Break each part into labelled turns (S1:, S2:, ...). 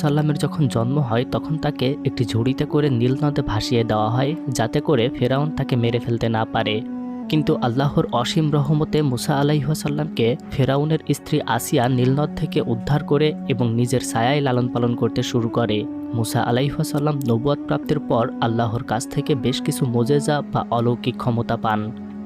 S1: সাল্লামের যখন জন্ম হয়, তখন তাকে একটি ঝুড়িতে করে নীল নদে ভাসিয়ে দেওয়া হয়, যাতে করে ফেরাউন তাকে মেরে ফেলতে না পারে। কিন্তু আল্লাহর অসীম রহমতে মুসা আলাইহাসাল্লামকে ফেরাউনের স্ত্রী আসিয়া নীলনদ থেকে উদ্ধার করে এবং নিজের ছায়ায় লালন পালন করতে শুরু করে। মুসা আলাইহাসাল্লাম নবুয়াদ প্রাপ্তির পর আল্লাহর কাছ থেকে বেশ কিছু মোজেজা বা অলৌকিক ক্ষমতা পান।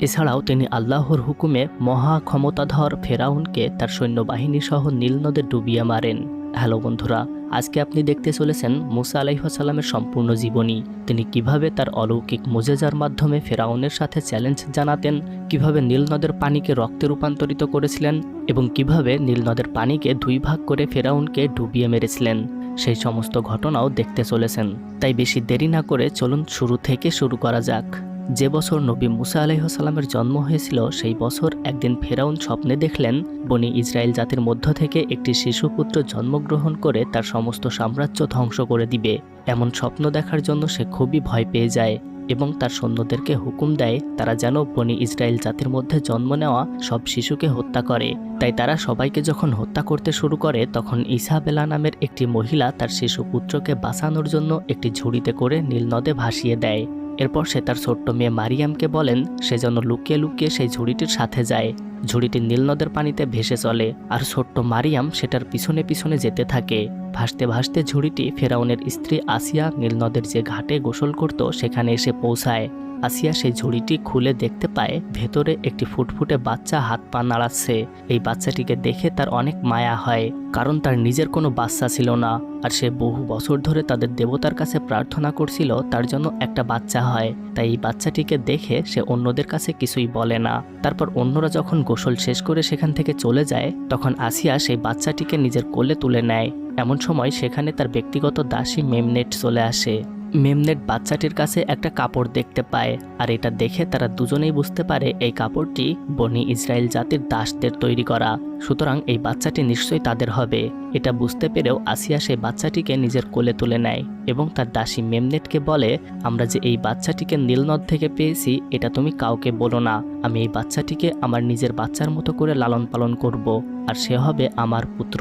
S1: এছাড়াও তিনি আল্লাহর হুকুমে মহা ক্ষমতাধর ফেরাউনকে তার সৈন্যবাহিনী সহ নীল নদে ডুবিয়ে মারেন। হ্যালো বন্ধুরা, আজকে আপনি দেখতে চলেছেন মুসা আলাইহাসাল্লামের সম্পূর্ণ জীবনী। তিনি কীভাবে তার অলৌকিক মোজেজার মাধ্যমে ফেরাউনের সাথে চ্যালেঞ্জ জানাতেন, কীভাবে নীল নদের পানিকে রক্তে রূপান্তরিত করেছিলেন এবং কীভাবে নীল নদের পানিকে দুই ভাগ করে ফেরাউনকে ডুবিয়ে মেরেছিলেন, সেই সমস্ত ঘটনাও দেখতে চলেছেন। তাই বেশি দেরি না করে চলুন শুরু থেকে শুরু করা যাক। যে বছর নবী মুসা আলাইসাল্লামের জন্ম হয়েছিল, সেই বছর একদিন ফেরাউন স্বপ্নে দেখলেন, বনি ইসরায়েল জাতির মধ্য থেকে একটি শিশুপুত্র জন্মগ্রহণ করে তার সমস্ত সাম্রাজ্য ধ্বংস করে দিবে। এমন স্বপ্ন দেখার জন্য সে খুবই ভয় পেয়ে যায় এবং তার সৈন্যদেরকে হুকুম দেয়, তারা যেন বনি ইসরায়েল জাতির মধ্যে জন্ম নেওয়া সব শিশুকে হত্যা করে। তাই তারা সবাইকে যখন হত্যা করতে শুরু করে, তখন ইসাবেলা নামের একটি মহিলা তার শিশু পুত্রকে বাঁচানোর জন্য একটি ঝুড়িতে করে নীলনদে ভাসিয়ে দেয়। এরপর সে তার ছোট্ট মেয়ে মারিয়ামকে বলেন সে যেন লুকিয়ে লুকিয়ে সেই ঝুড়িটির সাথে যায়। ঝুড়িটি নীলনদের পানিতে ভেসে চলে, আর ছোট্ট মারিয়াম সেটার পিছনে পিছনে যেতে থাকে। ভাসতে ভাসতে ঝুড়িটি ফেরাউনের স্ত্রী আসিয়া নীলনদের যে ঘাটে গোসল করত, সেখানে এসে পৌঁছায়। আসিয়া সেই ঝুড়িটি খুলে দেখতে পায়, ভেতরে একটি ফুটফুটে বাচ্চা হাত পা নাড়াচ্ছে। এই বাচ্চাটিকে দেখে তার অনেক মায়া হয়, কারণ তার নিজের কোনো বাচ্চা ছিল না। আর সে বহু বছর ধরে তাদের দেবতার কাছে প্রার্থনা করছিল তার জন্য একটা বাচ্চা হয়। তাই এই বাচ্চাটিকে দেখে সে অন্যদের কাছে কিছুই বলে না। তারপর অন্যরা যখন গোসল শেষ করে সেখান থেকে চলে যায়, তখন আসিয়া সেই বাচ্চাটিকে নিজের কোলে তুলে নেয়। এমন সময় সেখানে তার ব্যক্তিগত দাসী মেমনেট চলে আসে। মেমনেট বাচ্চাটির কাছে একটা কাপড় দেখতে পায়, আর এটা দেখে তারা দুজনেই বুঝতে পারে এই কাপড়টি বনি ইসরায়েল জাতির দাসদের তৈরি করা। সুতরাং এই বাচ্চাটি নিশ্চয়ই তাদের হবে। এটা বুঝতে পেরেও আসিয়া সেই বাচ্চাটিকে নিজের কোলে তুলে নেয় এবং তার দাসী মেমনেটকে বলে, আমরা যে এই বাচ্চাটিকে নীলনদ থেকে পেয়েছি, এটা তুমি কাউকে বলো না। আমি এই বাচ্চাটিকে আমার নিজের বাচ্চার মতো করে লালন পালন করব, আর সে হবে আমার পুত্র।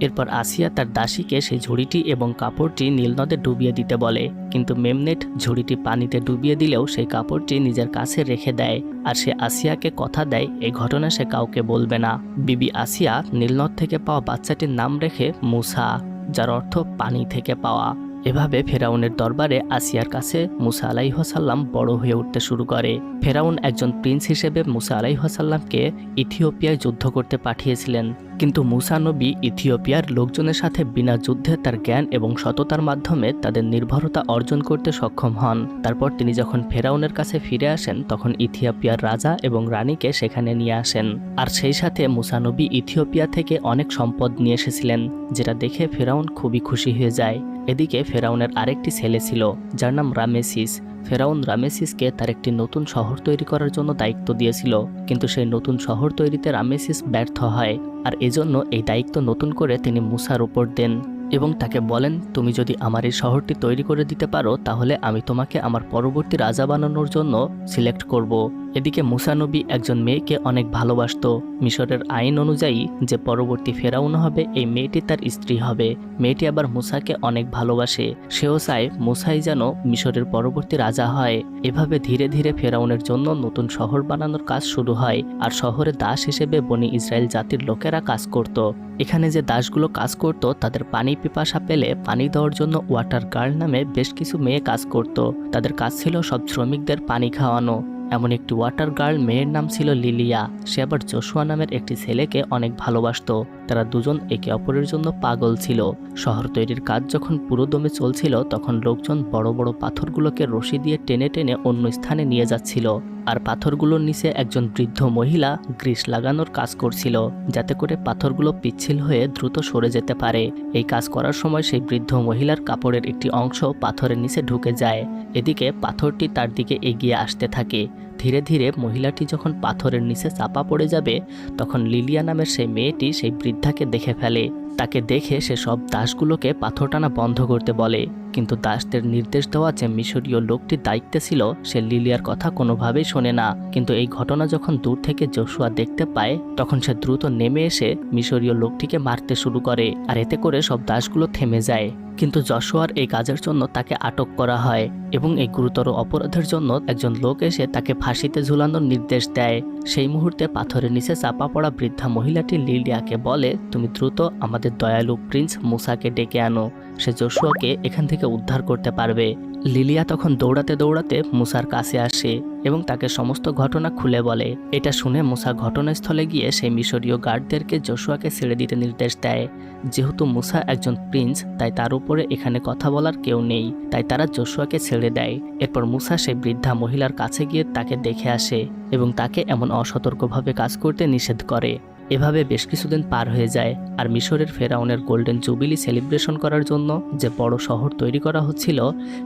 S1: এরপর আসিয়া তার দাসীকে সেই ঝুড়িটি এবং কাপড়টি নীলনদে ডুবিয়ে দিতে বলে। কিন্তু মেমনেট ঝুড়িটি পানিতে ডুবিয়ে দিলেও সেই কাপড়টি নিজের কাছে রেখে দেয় আর সে আসিয়াকে কথা দেয়, এই ঘটনা সে কাউকে বলবে না বিবি আসিয়া নীলনদ থেকে পাওয়া বাচ্চাটির নাম রেখে মুসা যার অর্থ পানি থেকে পাওয়া এভাবে ফেরাউনের দরবারে আসিয়ার কাছে মুসা আলাইহসাল্লাম বড় হয়ে উঠতে শুরু করে। ফেরাউন একজন প্রিন্স হিসেবে মুসা আলাইহসাল্লামকে ইথিওপিয়ায় যুদ্ধ করতে পাঠিয়েছিলেন। কিন্তু মুসা নবী ইথিওপিয়ার লোকজনের সাথে বিনা যুদ্ধে তার জ্ঞান এবং সততার মাধ্যমে তাদের নির্ভরতা অর্জন করতে সক্ষম হন। তারপর তিনি যখন ফেরাউনের কাছে ফিরে আসেন, তখন ইথিওপিয়ার রাজা এবং রানীকে সেখানে নিয়ে আসেন। আর সেই সাথে মুসা নবী ইথিওপিয়া থেকে অনেক সম্পদ নিয়ে এসেছিলেন, যেটা দেখে ফেরাউন খুবই খুশি হয়ে যায়। এদিকে ফেরাউনের আরেকটি ছেলে ছিল, যার নাম রামেসিস ফেরাউন রামেসিসকে তার একটি নতুন শহর তৈরি করার জন্য দায়িত্ব দিয়েছিল, কিন্তু সেই নতুন শহর তৈরিতে রামেসিস ব্যর্থ হয়, আর এজন্য এই দায়িত্ব নতুন করে তিনি মুসার উপর দেন এবং তাকে বলেন, তুমি যদি আমার এই শহরটি তৈরি করে দিতে পারো, তাহলে আমি তোমাকে আমার পরবর্তী রাজা বানানোর জন্য সিলেক্ট করব। এদিকে মুসানবী একজন মেয়েকে অনেক ভালোবাসত। মিশরের আইন অনুযায়ী যে পরবর্তী ফেরাউন হবে, এই মেয়েটি তার স্ত্রী হবে। মেয়েটি আবার মুসাকে অনেক ভালোবাসে। সেও চায় মুসাই যেন মিশরের পরবর্তী রাজা হয়। এভাবে ধীরে ধীরে ফেরাউনের জন্য নতুন শহর বানানোর কাজ শুরু হয় আর শহরে দাস হিসেবে বনি ইসরায়েল জাতির লোকেরা কাজ করত। এখানে যে দাসগুলো কাজ করত, তাদের পানি পিপাসা পেলে পানি দেওয়ার জন্য ওয়াটার গার্ল নামে বেশ কিছু মেয়ে কাজ করত। তাদের কাজ ছিল সব শ্রমিকদের পানি খাওয়ানো। এমন একটি ওয়াটার গার্ল মেয়ের নাম ছিল লিলিয়া। সে আবার জোশুয়া নামের একটি ছেলেকে অনেক ভালোবাসত। তারা দুজন একে অপরের জন্য পাগল ছিল। শহর তৈরির কাজ যখন পুরোদমে চলছিল, তখন লোকজন বড় বড় পাথরগুলোকে রশি দিয়ে টেনে টেনে অন্য স্থানে নিয়ে যাচ্ছিল। আর পাথরগুলোর নিচে একজন বৃদ্ধ মহিলা গ্রিস লাগানোর কাজ করছিল, যাতে করে পাথরগুলো পিচ্ছিল হয়ে দ্রুত সরে যেতে পারে। এই কাজ করার সময় সেই বৃদ্ধ মহিলার কাপড়ের একটি অংশ পাথরের নিচে ঢুকে যায়। এদিকে পাথরটি তার দিকে এগিয়ে আসতে থাকে। ধীরে ধীরে মহিলাটি যখন পাথরের নিচে চাপা পড়ে যাবে, তখন লিলিয়া নামের সেই মেয়েটি সেই বৃদ্ধাকে দেখে ফেলে। তাকে দেখে সে সব দাসগুলোকে পাথর টানা বন্ধ করতে বলে। কিন্তু দাসদের নির্দেশ দেওয়া যে মিশরীয় লোকটির দায়িত্বে ছিল, সে লিলিয়ার কথা কোনোভাবেই শোনে না। কিন্তু এই ঘটনা যখন দূর থেকে জোশুয়া দেখতে পায়, তখন সে দ্রুত নেমে এসে মিশরীয় লোকটিকে মারতে শুরু করে, আর এতে করে সব দাসগুলো থেমে যায়। কিন্তু যশোয়ার এই কাজের জন্য তাকে আটক করা হয় এবং এই গুরুতর অপরাধের জন্য একজন লোক এসে তাকে ফাঁসিতে ঝুলানোর নির্দেশ দেয়। সেই মুহূর্তে পাথরের নিচে চাপা পড়া বৃদ্ধা মহিলাটি লিলিয়াকে বলে, তুমি দ্রুত আমাদের দয়ালু প্রিন্স মুসাকে ডেকে আনো। সে যশোয়াকে এখান থেকে উদ্ধার করতে পারবে। লিলিয়া তখন দৌড়াতে দৌড়াতে মুসার কাছে আসে এবং তাকে সমস্ত ঘটনা খুলে বলে। এটা শুনে মুসা ঘটনাস্থলে গিয়ে সেই মিশরীয় গার্ডদেরকে জশুয়াকে ছেড়ে দিতে নির্দেশ দেয়। যেহেতু মুসা একজন প্রিন্স, তাই তার উপরে এখানে কথা বলার কেউ নেই, তাই তারা জশুয়াকে ছেড়ে দেয়। এরপর মুসা সেই বৃদ্ধা মহিলার কাছে গিয়ে তাকে দেখে আসে এবং তাকে এমন অসতর্কভাবে কাজ করতে নিষেধ করে। এভাবে বেশ কিছুদিন পার হয়ে যায় আর মিশরের ফেরাউনের গোল্ডেন জুবিলি সেলিব্রেশন করার জন্য যে বড় শহর তৈরি করা হচ্ছিল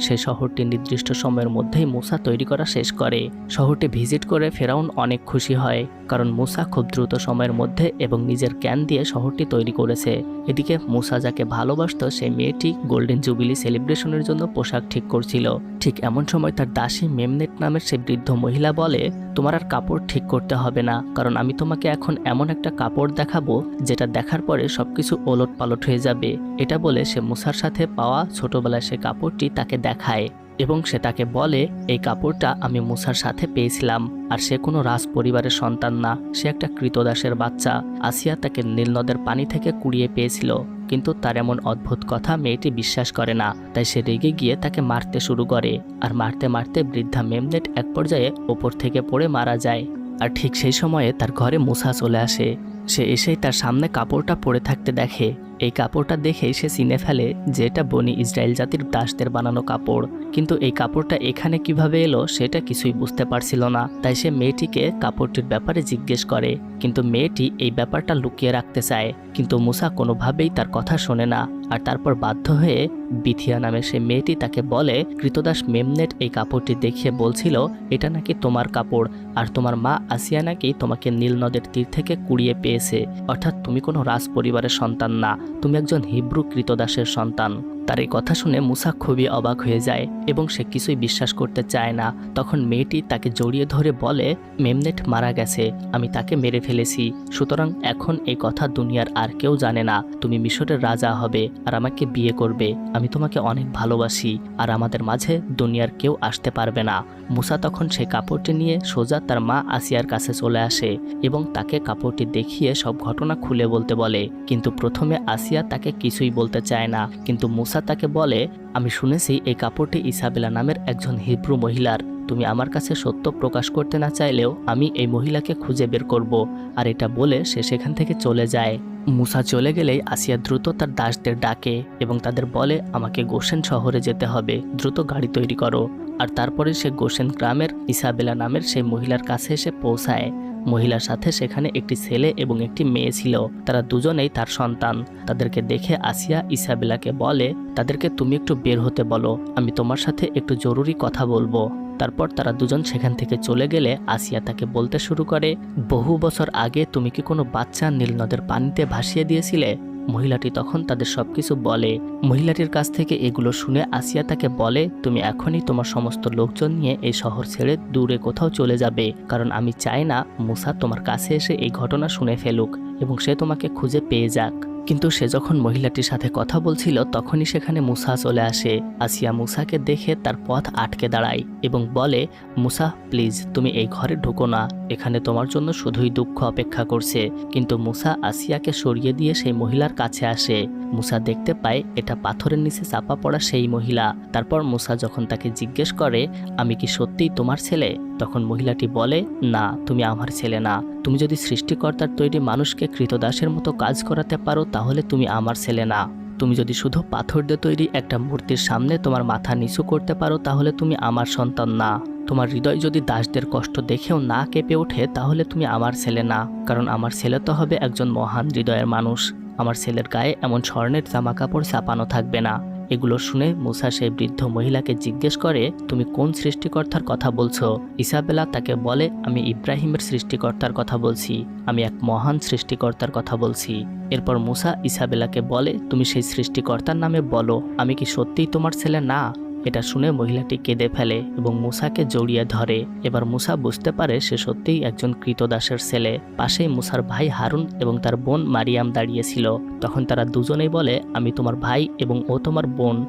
S1: সেই শহরটি নির্দিষ্ট সময়ের মধ্যেই মুসা তৈরি করা শেষ করে। শহরটি ভিজিট করে ফেরাউন অনেক খুশি হয়, কারণ মুসা খুব দ্রুত সময়ের মধ্যে এবং নিজের জ্ঞান দিয়ে শহরটি তৈরি করেছে। এদিকে মুসা যাকে ভালোবাসত সেই মেয়েটি গোল্ডেন জুবিলি সেলিব্রেশনের জন্য পোশাক ঠিক করছিল। ঠিক এমন সময় তার দাসী মেমনেট নামের সেই বৃদ্ধ মহিলা বলে, তোমার আর কাপড় ঠিক করতে হবে না, কারণ আমি তোমাকে এখন এমন একটা কাপড় দেখাবো, যেটা দেখার পরে সবকিছু ওলট পালট হয়ে যাবে। এটা বলে সে মুসার সাথে পাওয়া ছোটবেলায় সে কাপড়টি তাকে দেখায় এবং সে তাকে বলে, এই কাপড়টা আমি মুসার সাথে পেয়েছিলাম, আর সে কোনো রাজ পরিবারের সন্তান না। সে একটা কৃতদাসের বাচ্চা। আসিয়া তাকে নীলনদের পানি থেকে কুড়িয়ে পেয়েছিল। কিন্তু তার এমন অদ্ভুত কথা মেয়েটি বিশ্বাস করে না। তাই সে রেগে গিয়ে তাকে মারতে শুরু করে। আর মারতে মারতে বৃদ্ধা মেমনেট এক পর্যায়ে ওপর থেকে পড়ে মারা যায়। আর ঠিক সেই সময়ে তার ঘরে মুসা চলে আসে। সে এসেই তার সামনে কাপড়টা পরে থাকতে দেখে। এই কাপড়টা দেখেই সে চিনে ফেলে যে এটা বনি ইসরায়েল জাতির দাসদের বানানো কাপড়। কিন্তু এই কাপড়টা এখানে কীভাবে এলো সেটা কিছুই বুঝতে পারছিল না। তাই সে মেয়েটিকে কাপড়টির ব্যাপারে জিজ্ঞেস করে। কিন্তু মেয়েটি এই ব্যাপারটা লুকিয়ে রাখতে চায়। কিন্তু মুসা কোনোভাবেই তার কথা শোনে না। আর তারপর বাধ্য হয়ে বিথিয়া নামে সে মেয়েটি তাকে বলে, কৃতদাস মেমনেট এই কাপড়টি দেখিয়ে বলছিল, এটা নাকি তোমার কাপড়। আর তোমার মা আসিয়া নাকি তোমাকে নীল নদের তীর থেকে কুড়িয়ে পেয়েছে। অর্থাৎ তুমি কোনো রাজ পরিবারের সন্তান না। তুমি একজন হিব্রু কৃতদাসের সন্তান। তার এই কথা শুনে মুসা খুবই অবাক হয়ে যায় এবং সে কিছুই বিশ্বাস করতে চায় না। তখন মেয়েটি তাকে জড়িয়ে ধরে বলে, মেমনেট মারা গেছে, আমি তাকে মেরে ফেলেছি। সুতরাং এখন এই কথা দুনিয়ার আর কেউ জানে না। তুমি মিশরের রাজা হবে আর আমাকে বিয়ে করবে। আমি তোমাকে অনেক ভালোবাসি আর আমাদের মাঝে দুনিয়ার কেউ আসতে পারবে না। মুসা তখন সেই কাপড়টি নিয়ে সোজা তার মা আসিয়ার কাছে চলে আসে এবং তাকে কাপড়টি দেখিয়ে সব ঘটনা খুলে বলতে বলে। কিন্তু প্রথমে আসিয়া তাকে কিছুই বলতে চায় না। কিন্তু মুসা তাকে বলে, আমি শুনেছি এই কাপড়টি ইসাবেলা নামের একজন হিব্রু মহিলার। তুমি আমার কাছে সত্য প্রকাশ করতে না চাইলেও আমি এই মহিলাকে খুঁজে বের করব। আর এটা বলে সে সেখান থেকে চলে যায়। মুসা চলে গেলেই আসিয়া দ্রুত তার দাসদের ডাকে এবং তাদের বলে, আমাকে গোসেন শহরে যেতে হবে। দ্রুত গাড়ি তৈরি করো। আর তারপরে সে গোসেন গ্রামের ইসাবেলা নামের সেই মহিলার কাছে এসে পৌঁছায়। মহিলার সাথে সেখানে একটি ছেলে এবং একটি মেয়ে ছিল। তারা দুজনেই তার সন্তান। তাদেরকে দেখে আসিয়া ইসাবেলাকে বলে, তাদেরকে তুমি একটু বের হতে বলো। আমি তোমার সাথে একটু জরুরি কথা বলব। তারপর তারা দুজন সেখান থেকে চলে গেলে আসিয়া তাকে বলতে শুরু করে, বহু বছর আগে তুমি কি কোনো বাচ্চা নীলনদের পানিতে ভাসিয়ে দিয়েছিলে? মহিলাটি তখন তাদের সবকিছু বলে। মহিলাটির কাছ থেকে এগুলো শুনে আসিয়া তাকে বলে, তুমি এখনই তোমার সমস্ত লোকজন নিয়ে এই শহর ছেড়ে দূরে কোথাও চলে যাবে। কারণ আমি চাই না মুসা তোমার কাছে এসে এই ঘটনা শুনে ফেলুক। এবং সে তোমাকে খুঁজে পেয়ে যাক। কিন্তু সে যখন মহিলাটির সাথে কথা বলছিল, তখনই সেখানে মুসা চলে আসে। আসিয়া মুসাকে দেখে তার পথ আটকে দাঁড়ায় এবং বলে, মুসা, প্লিজ, তুমি এই ঘরে ঢুকো না। এখানে তোমার জন্য শুধুই দুঃখ অপেক্ষা করছে। কিন্তু মুসা আসিয়াকে সরিয়ে দিয়ে সেই মহিলার কাছে আসে। মুসা দেখতে পায়, এটা পাথরের নিচে চাপা পড়া সেই মহিলা। তারপর মুসা যখন তাকে জিজ্ঞেস করে, আমি কি সত্যিই তোমার ছেলে? তখন মহিলাটি বলে, না, তুমি আমার ছেলে না। তুমি যদি সৃষ্টিকর্তার তৈরি মানুষকে কৃতদাসের মতো কাজ করাতে পারো, তাহলে তুমি আমার ছেলে না। তুমি যদি শুধু পাথর দিয়ে তৈরি একটা মূর্তির সামনে তোমার মাথা নিচু করতে পারো, তাহলে তুমি আমার সন্তান না। তোমার হৃদয় যদি দাসদের কষ্ট দেখেও না কেঁপে ওঠে, তাহলে তুমি আমার ছেলে না। কারণ আমার ছেলে তো হবে একজন মহান হৃদয়ের মানুষ। আমার ছেলের গায়ে এমন স্বর্ণের জামা কাপড় চাপানো থাকবে না। এগুলো শুনে মুসা সেই বৃদ্ধ মহিলাকে জিজ্ঞেস করে, তুমি কোন সৃষ্টিকর্তার কথা বলছো? ইসাবেলা তাকে বলে, আমি ইব্রাহিমের সৃষ্টিকর্তার কথা বলছি, আমি এক মহান সৃষ্টিকর্তার কথা বলছি। এরপর মুসা ইসাবেলাকে বলে, তুমি সেই সৃষ্টিকর্তার নামে বলো, আমি কি সত্যিই তোমার ছেলে না? এটা শুনে মহিলাটি কেঁদে ফেলে এবং মুসাকে জড়িয়ে ধরে। এবার মুসা বুঝতে পারে সে সত্যিই একজন কৃতদাসের ছেলে। পাশেই মুসার ভাই হারুন এবং তার বোন মারিয়াম দাঁড়িয়েছিল। তখন তারা দুজনেই বলে, আমি তোমার ভাই এবং ও তোমার বোন।